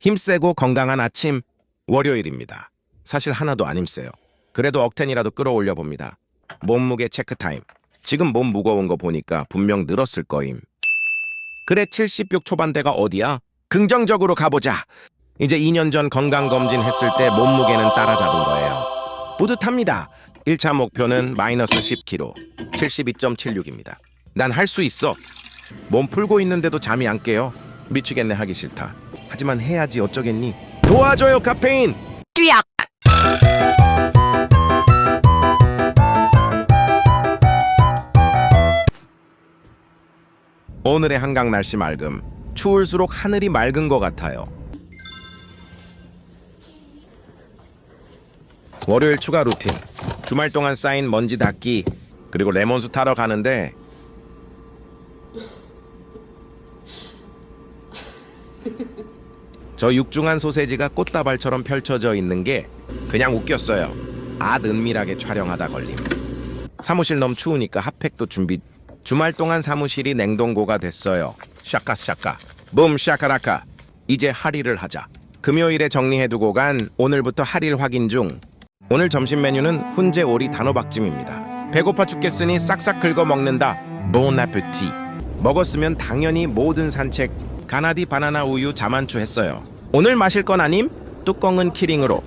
힘세고 건강한 아침 월요일입니다. 사실 하나도 안 힘세요. 그래도 억텐이라도 끌어올려 봅니다. 몸무게 체크 타임. 지금 몸 무거운 거 보니까 분명 늘었을 거임. 그래 70육 초반대가 어디야? 긍정적으로 가보자. 이제 2년 전 건강검진 했을 때 몸무게는 따라잡은 거예요. 뿌듯합니다. 1차 목표는 마이너스 10kg, 72.76입니다. 난 할 수 있어. 몸 풀고 있는데도 잠이 안 깨요. 미치겠네 하기 싫다. 하지만 해야지 어쩌겠니? 도와줘요 카페인. 쥐약 오늘의 한강 날씨 맑음. 추울수록 하늘이 맑은 것 같아요. 월요일 추가 루틴. 주말 동안 쌓인 먼지 닦기. 그리고 레몬수 타러 가는데 저 육중한 소세지가 꽃다발처럼 펼쳐져 있는 게 그냥 웃겼어요. 앗 은밀하게 촬영하다 걸림. 사무실 너무 추우니까 핫팩도 준비. 주말 동안 사무실이 냉동고가 됐어요. 샤카 샤카. 붐 샤카라카. 이제 할일을 하자. 금요일에 정리해두고 간 오늘부터 할일 확인 중. 오늘 점심 메뉴는 훈제 오리 단호박찜입니다. 배고파 죽겠으니 싹싹 긁어 먹는다. 본 애프티. 먹었으면 당연히 모든 산책 가나디 바나나 우유 자만추 했어요. 오늘 마실 건 아님? 뚜껑은 키링으로.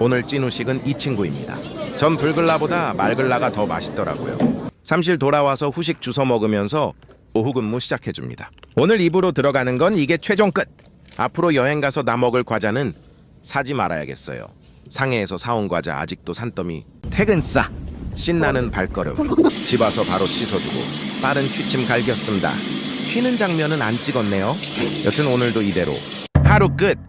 오늘 찐 후식은 이 친구입니다. 전 불글라보다 말글라가 더 맛있더라고요. 삼실 돌아와서 후식 주워 먹으면서 오후 근무 시작해줍니다. 오늘 입으로 들어가는 건 이게 최종 끝. 앞으로 여행 가서 나 먹을 과자는 사지 말아야겠어요. 상해에서 사온 과자 아직도 산더미. 퇴근 싸. 신나는 발걸음. 집 와서 바로 씻어주고 빠른 취침 갈겼습니다. 쉬는 장면은 안 찍었네요. 여튼 오늘도 이대로 하루 끝.